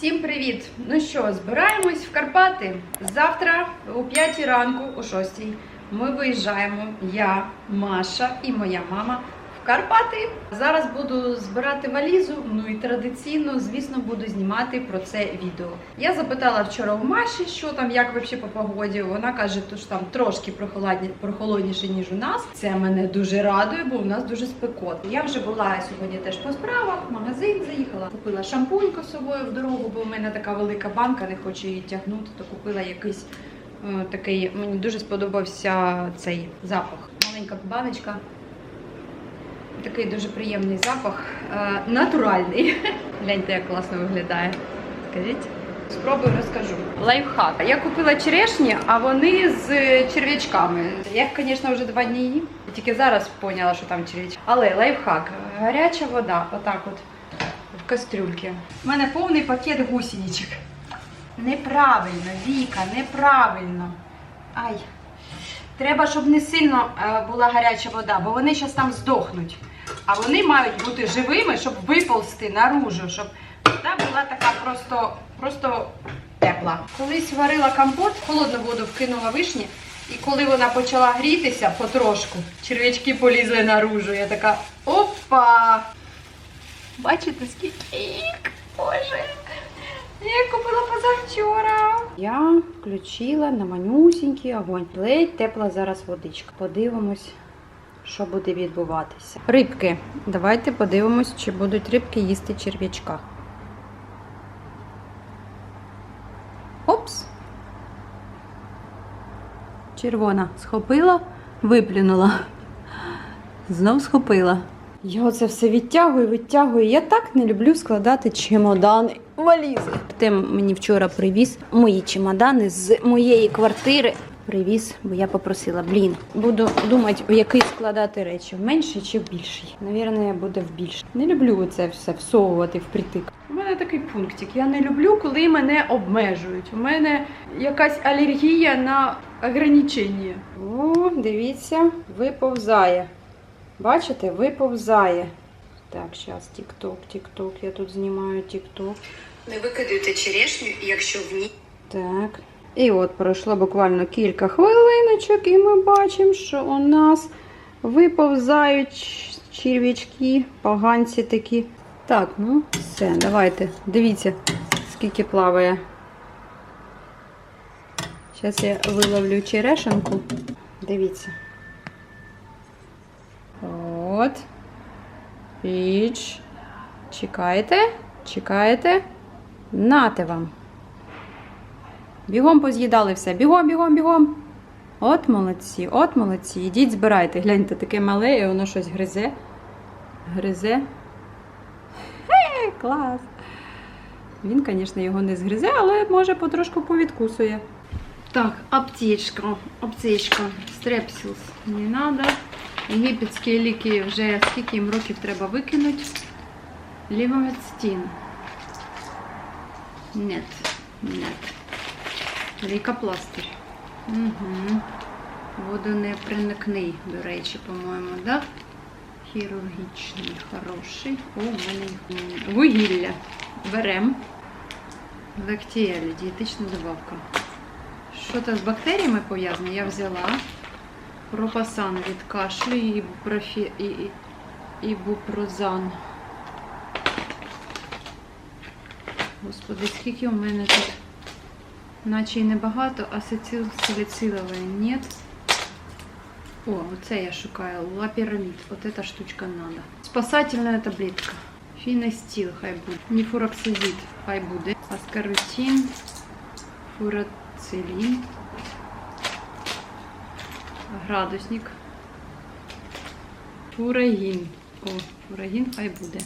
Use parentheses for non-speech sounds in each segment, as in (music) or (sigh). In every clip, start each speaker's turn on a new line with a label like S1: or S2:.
S1: Всім привіт! Ну що, збираємось в Карпати. Завтра о 5 ранку, о 6 ми виїжджаємо. Я, Маша і моя мама Карпати. Зараз буду збирати валізу. Ну і традиційно, звісно, буду знімати про це відео. Я запитала вчора у Маші, що там, як взагалі по погоді. Вона каже, що там трошки прохолодні, прохолодніше, ніж у нас. Це мене дуже радує, бо у нас дуже спекотно. Я вже була сьогодні теж по справах, в магазин заїхала, купила шампуньку з собою в дорогу, бо в мене така велика банка, не хочу її тягнути, то купила якийсь е, такий. Мені дуже сподобався цей запах. Маленька баночка. Такий дуже приємний запах, е, натуральний. (laughs) Гляньте, як класно виглядає. Скажіть. Спробую розкажу. Лайфхак. Я купила черешні, а вони з черв'ячками. Я їх, звісно, вже два дні їм. Тільки зараз поняла, що там черв'ячки. Але лайфхак. Гаряча вода, отак от в кастрюльці. У мене повний пакет гусеничок. Неправильно, Віка, неправильно. Ай. Треба, щоб не сильно е, була гаряча вода, бо вони зараз там здохнуть. А вони мають бути живими, щоб виползти наружу, щоб вода була така просто, просто тепла. Колись варила компот, холодну воду вкинула вишні, і коли вона почала грітися потрошку, черв'ячки полізли наружу. Я така опа! Бачите, скільки їх? Боже! Я купила позавчора. Я включила на манюсінький огонь. Ледь тепла зараз водичка. Подивимось, що буде відбуватися. Рибки. Давайте подивимось, чи будуть рибки їсти черв'ячка. Опс. Червона. Схопила, виплюнула. Знов схопила. Я оце все відтягую, відтягую. Я так не люблю складати чемодани, валізи. Тим мені вчора привіз мої чемодани з моєї квартири. Привіз, бо я попросила, блін, буду думати, у який складати речі, в менший чи в більший. Навірно, я буду в більший. Не люблю це все всовувати впритик. У мене такий пунктик. Я не люблю, коли мене обмежують. У мене якась алергія на ограничення. О, дивіться, виповзає. Бачите, виповзає. Так, зараз тік-ток, тік-ток. Я тут знімаю тік-ток.
S2: Не викидуйте черешню, якщо в ній
S1: Так. І от пройшло буквально кілька хвилиночок, і ми бачимо, що у нас виповзають черв'ячки, поганці такі. Так, ну все, давайте. Дивіться, скільки плаває. Зараз я виловлю черешенку. Дивіться. От. Піч. Чекайте, чекайте. Нате вам. Бігом поз'їдали все. Бігом, бігом, бігом. От молодці, от молодці. Ідіть, збирайте. Гляньте, таке мале, і воно щось гризе. Гризе. Хе, клас. Він, звісно, його не згризе, але може потрошку повідкусує. Так, аптечка, аптечка, стрепсілс не надо. Єгипетські ліки вже скільки їм років треба викинути. Лівомецтин. Нет, нет. Лейкопластир. Угу. Водонепроникний, до речі, по-моєму, да? Хірургічний, хороший. О, в мене. Вугілля. Берем. Лактіелі, дієтична добавка. Що то з бактеріями пов'язане, я взяла. Пропасан від кашлю і ібупрофі... і... і... ібупрозан. Господи, скільки у мене тут, наче й небагато, ацетилсаліцилової нет. О, оце я шукаю. Лапірамід. Вот эта штучка надо. Спасательна таблетка. Фінестіл хай буде. Ніфуроксизид хай буде. Аскарутин. Фурацилін. Градусник. Фурагін. О, фурагін хай буде.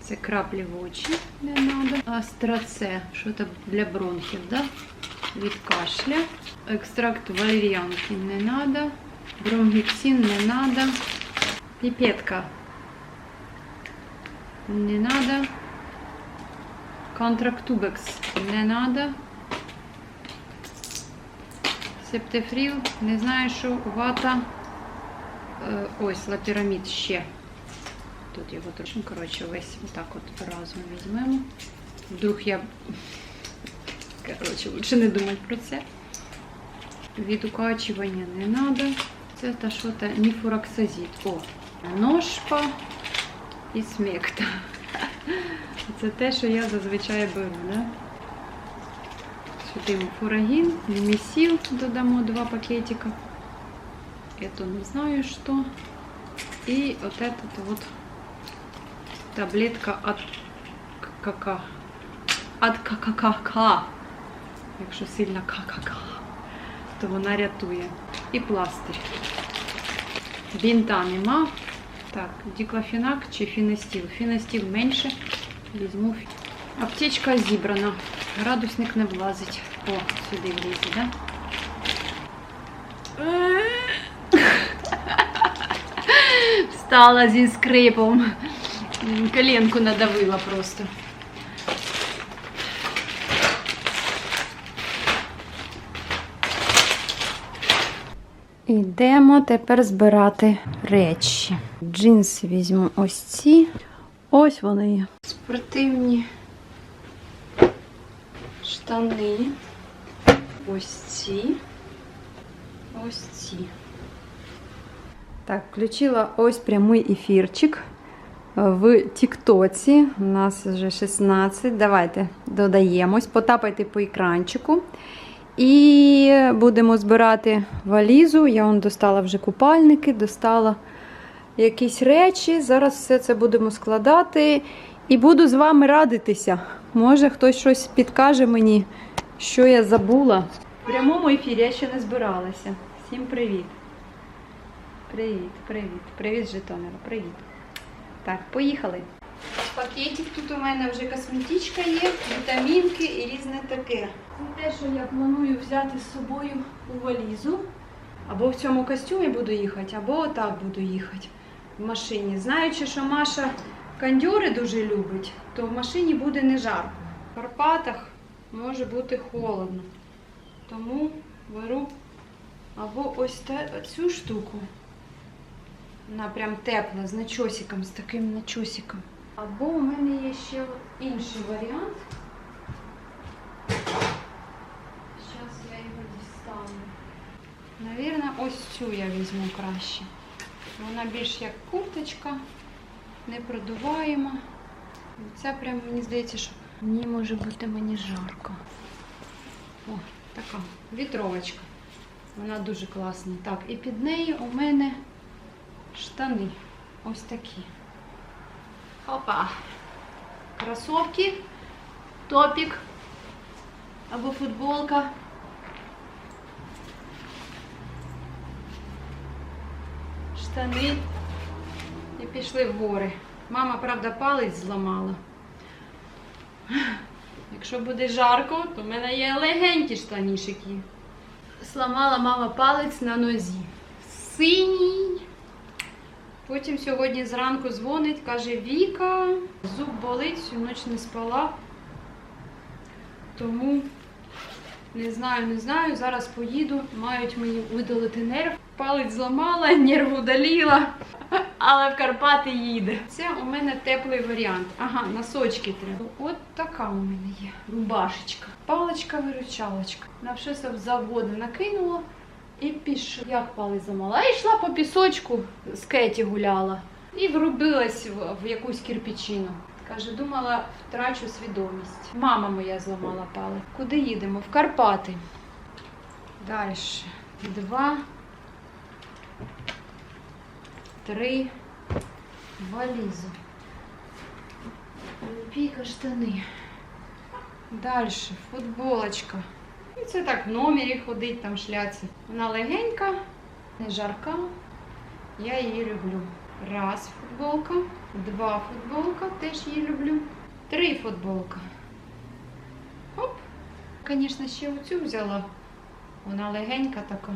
S1: Це краплі в очі не треба. Астраце, що це для бронхів, да? Від кашля. Екстракт валеріанки не треба. Бромгексин не треба. Піпетка не треба. Контрактубекс не треба. Септефріл, не знаю, що вата. Е, Ось лапірамід ще. Тут його трошки, коротше, весь отак от разом візьмемо. Вдруг я. Коротше, лучше не думати про це. Від не треба. Це та що то ніфуроксазід. О, ножпа і смекта. Це те, що я зазвичай беру, да? Сюди фурагін, мімісіл додамо два пакетика. Это не знаю что. И вот этот вот таблетка от ККК. От ККК. Якщо сильно ККК, то вона рятує. І пластир. Бінта нема. Так, діклофенак чи фінестіл. Фінестіл менше. Візьму. Аптечка зібрана. Градусник не влазить. О, сюди влізе, да? Встала зі скрипом. Коленку надавила просто. Ідемо тепер збирати речі. Джинси візьму ось ці. Ось вони. Спортивні штани. Ось ці. Ось ці. Так, включила ось прямий ефірчик в Тіктоці. У нас вже 16. Давайте додаємось, потапайте по екранчику. І будемо збирати валізу. Я вон достала вже купальники, достала якісь речі. Зараз все це будемо складати. І буду з вами радитися. Може, хтось щось підкаже мені, що я забула. В прямому ефірі я ще не збиралася. Всім привіт! Привіт, привіт, привіт, Житомира, привіт. Так, поїхали. Пакетик тут у мене вже косметичка є, вітамінки і різне таке. Це те, що я планую взяти з собою у валізу. Або в цьому костюмі буду їхати, або отак буду їхати в машині. Знаючи, що Маша кондьори дуже любить, то в машині буде не жарко. В Карпатах може бути холодно. Тому беру або ось те, цю штуку. Вона прям тепла, з начосиком, з таким начосиком. Або у мене є ще інший варіант. Зараз я його дістану. Навірно, ось цю я візьму краще. Вона більш як курточка, не продуваєма. Ця прям мені здається, що мені може бути мені жарко. О, така вітровочка. Вона дуже класна. Так, і під нею у мене штани. Ось такі. Опа. Кросовки, топік або футболка. Штани. І пішли в гори. Мама, правда, палець зламала. Якщо буде жарко, то в мене є легенькі штанішики. Сламала мама палець на нозі. Синій. Потім сьогодні зранку дзвонить, каже, Віка, зуб болить, всю ніч не спала. Тому не знаю, не знаю. Зараз поїду, мають мені видалити нерв. Палець зламала, нерв удаліла, але в Карпати їде. Це у мене теплий варіант. Ага, носочки треба. От така у мене є рубашечка. Паличка-виручалочка. На все заводи накинула. І пішла. Як палець замала? А йшла по пісочку, з Кеті гуляла. І врубилась в, в якусь кирпичину. Каже, думала, втрачу свідомість. Мама моя зламала палець. Куди їдемо? В Карпати. Далі. Два. Три. Валізу. Піка штани. Далі. Футболочка. Це так в номері ходить, там шляться. Вона легенька, не жарка. Я її люблю. Раз футболка, два футболка, теж її люблю. Три футболка. Оп. Звісно, ще оцю взяла. Вона легенька така.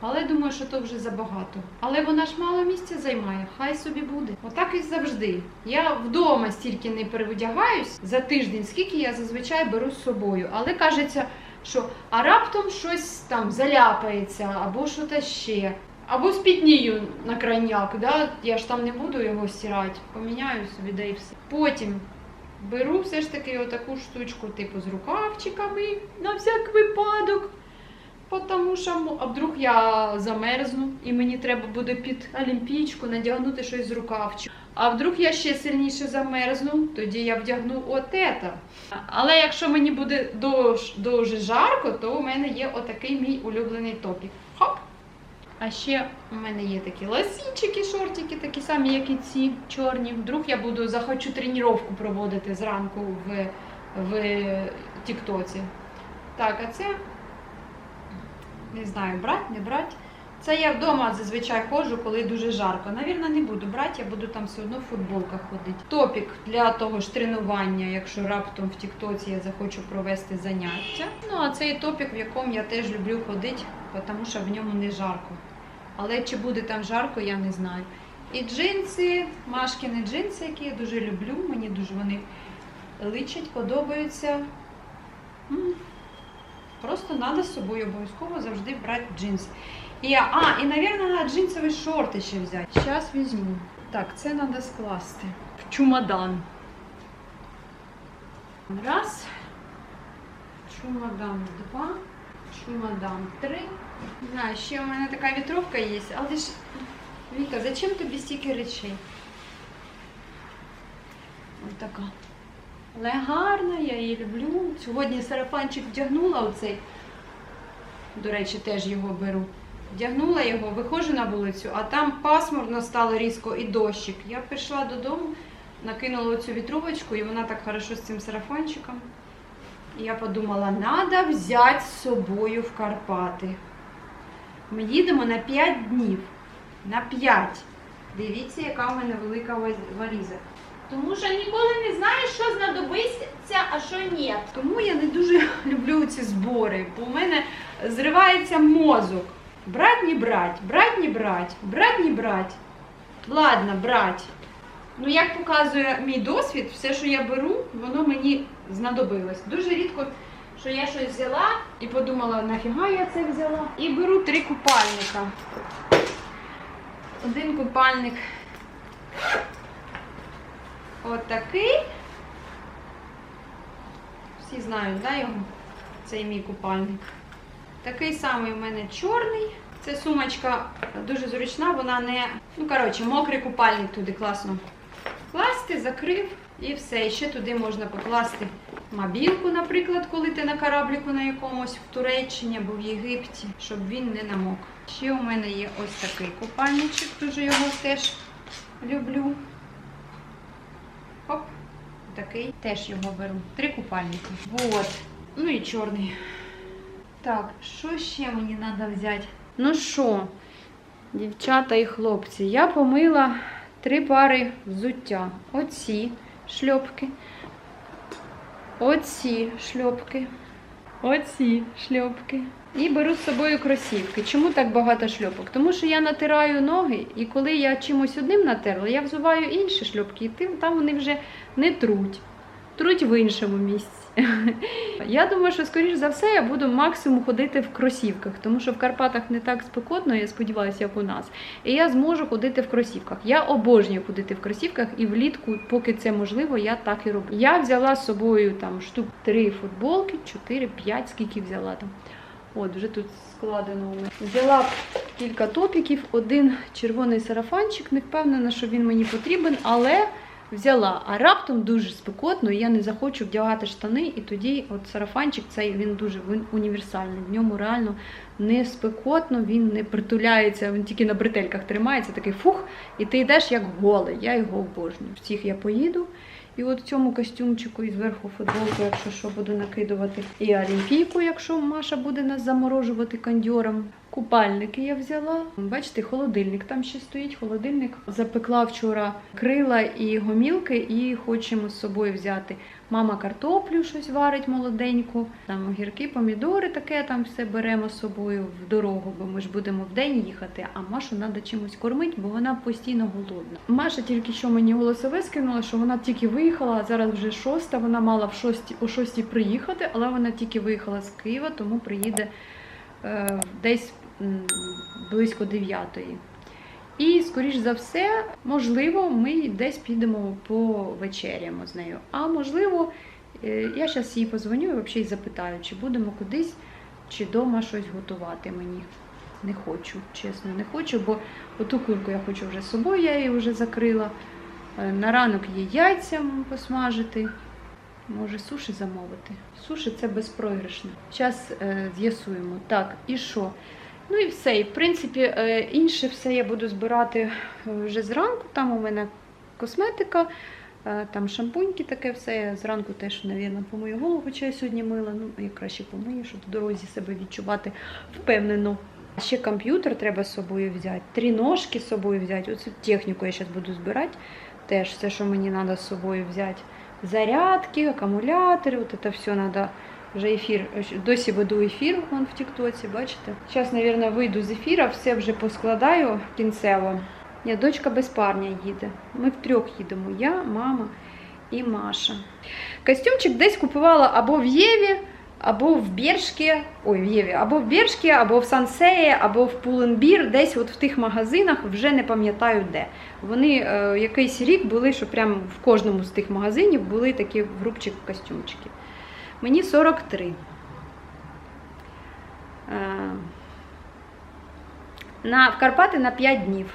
S1: Але думаю, що то вже забагато. Але вона ж мало місця займає, хай собі буде. Отак і завжди. Я вдома стільки не перевдягаюсь за тиждень, скільки я зазвичай беру з собою. Але кажеться, що а раптом щось там заляпається, або щось ще. Або спітнію на крайняк, да? я ж там не буду його стирати. Поміняю собі, да і все. Потім беру все ж таки отаку штучку, типу з рукавчиками на всяк випадок. Потому що а вдруг я замерзну і мені треба буде під олімпійчку надягнути щось з рукавчик. А вдруг я ще сильніше замерзну, тоді я вдягну от. Але якщо мені буде дуже, жарко, то у мене є отакий мій улюблений топік. Хоп! А ще у мене є такі лосінчики, шортики, такі самі, як і ці чорні. Вдруг я буду захочу тренування проводити зранку в, в Тіктоці. Так, а це не знаю, брать, не брать. Це я вдома зазвичай ходжу, коли дуже жарко. Навірно, не буду брати, я буду там все одно в футболках ходити. Топік для того ж тренування, якщо раптом в Тіктоці я захочу провести заняття. Ну, а цей топік, в якому я теж люблю ходити, тому що в ньому не жарко. Але чи буде там жарко, я не знаю. І джинси, машкіни джинси, які я дуже люблю, мені дуже вони личать, подобаються. Просто треба з собою обов'язково завжди брати джинси. І, а, і, мабуть, джинсові шорти ще взяти. Зараз візьму. Так, це треба скласти. В чемодан. Раз. Чемодан два. Чемодан три. Не знаю, ще у мене така вітровка є, але ж. Віка, зачем тобі стільки речей? Ось така. Але гарна, я її люблю. Сьогодні сарафанчик вдягнула оцей. До речі, теж його беру. Вдягнула його, виходжу на вулицю, а там пасмурно стало різко і дощик. Я прийшла додому, накинула цю вітровочку, і вона так хорошо з цим сарафанчиком. І я подумала, треба взяти з собою в Карпати. Ми їдемо на 5 днів. На 5. Дивіться, яка у мене велика валіза.
S3: Тому що ніколи не знаєш, що знадобиться, а що ні.
S1: Тому я не дуже (laughs) люблю ці збори, бо у мене зривається мозок. Брать не брать, брать не брать, брать не брать. Ладно, брать. Ну, як показує мій досвід, все, що я беру, воно мені знадобилось. Дуже рідко, що я щось взяла і подумала, нафіга я це взяла. І беру три купальника. Один купальник отакий. Всі знають, да, його? Цей мій купальник. Такий самий у мене чорний. Це сумочка дуже зручна, вона не. Ну, коротше, мокрий купальник туди класно класти, закрив і все. І ще туди можна покласти мобілку, наприклад, коли ти на корабліку на якомусь в Туреччині або в Єгипті, щоб він не намок. Ще у мене є ось такий купальничок, дуже його теж люблю. Хоп. Такий теж його беру. Три купальники. Вот. Ну і чорний. Так, що ще мені треба взяти? Ну що, дівчата і хлопці, я помила три пари взуття. Оці шльопки. Оці шльопки. Оці шльопки. І беру з собою кросівки. Чому так багато шльопок? Тому що я натираю ноги, і коли я чимось одним натерла, я взуваю інші шльопки, і там вони вже не труть. Труть в іншому місці. Я думаю, що, скоріш за все, я буду максимум ходити в кросівках, тому що в Карпатах не так спекотно, я сподіваюся, як у нас. І я зможу ходити в кросівках. Я обожнюю ходити в кросівках, і влітку, поки це можливо, я так і роблю. Я взяла з собою там штук 3 футболки, 4-5, скільки взяла там. От, вже тут складено. Взяла кілька топіків, один червоний сарафанчик, не впевнена, що він мені потрібен, але взяла. А раптом дуже спекотно, і я не захочу вдягати штани, і тоді от сарафанчик цей він дуже він універсальний. В ньому реально не спекотно, він не притуляється, він тільки на бретельках тримається, такий фух, і ти йдеш як голий. Я його обожнюю. В цих я поїду. І от цьому костюмчику і зверху футболку, якщо що, буду накидувати. І олімпійку, якщо Маша буде нас заморожувати кондьором. Купальники я взяла. Бачите, холодильник там ще стоїть. Холодильник запекла вчора крила і гомілки, і хочемо з собою взяти. Мама картоплю щось варить молоденьку, там огірки, помідори, таке там все беремо з собою в дорогу, бо ми ж будемо в день їхати, а Машу треба чимось кормити, бо вона постійно голодна. Маша тільки що мені голосове скинула, що вона тільки виїхала, а зараз вже шоста. Вона мала в шості, о шостій приїхати, але вона тільки виїхала з Києва, тому приїде е, десь близько дев'ятої. І, скоріш за все, можливо, ми десь підемо повечеряємо з нею. А можливо, е, я зараз їй позвоню і взагалі запитаю, чи будемо кудись, чи вдома щось готувати мені. Не хочу, чесно, не хочу, бо оту курку я хочу вже з собою, я її вже закрила. Е, На ранок є яйця посмажити. Може, суші замовити. Суші це безпроіграшне. Зараз е, з'ясуємо. Так, і що? Ну і все. І в принципі, е, інше все я буду збирати е, вже зранку. Там у мене косметика, е, там шампуньки, таке все. Я зранку теж, мабуть, помию голову, хоча я сьогодні мила. Ну, я краще помию, щоб в дорозі себе відчувати впевнено. Ще комп'ютер треба з собою взяти, три ножки з собою взяти. Оцю техніку я зараз буду збирати. Теж все, що мені треба з собою взяти. Зарядки, акумулятори, от це все треба. Вже ефір, досі веду ефір вон в Тіктоці, бачите? Зараз, мабуть, вийду з ефіра, все вже поскладаю кінцево. Ні, дочка без парня їде. Ми втрьох їдемо. Я, мама і Маша. Костюмчик десь купувала або в Єві, або в Бершкі, ой, в Єві, або в Бершкі, або в Сансеї, або в Пуленбір, десь от в тих магазинах, вже не пам'ятаю де. Вони е, якийсь рік були, що прямо в кожному з тих магазинів були такі в групчик костюмчики. Мені 43. Е, на, в Карпати на 5 днів.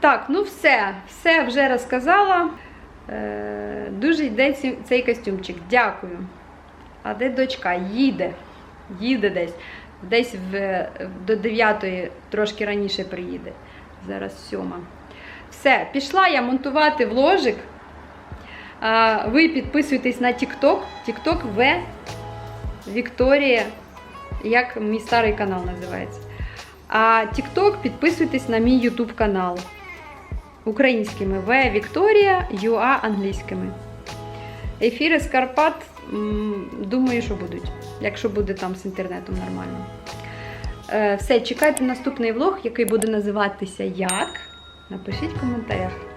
S1: Так, ну все, все вже розказала. Е, дуже йде цей костюмчик. Дякую. А де дочка? Їде. Їде десь. Десь в, до 9 трошки раніше приїде. Зараз сьома. Все, пішла я монтувати вложик. Ви підписуйтесь на TikTok. TikTok В Вікторія, як мій старий канал називається. А TikTok підписуйтесь на мій YouTube канал. Українськими В Вікторія, ЮА англійськими. Ефіри з Карпат, думаю, що будуть, якщо буде там з інтернетом нормально. Е, Все, чекайте наступний влог, який буде називатися Як. Напишіть в коментарях.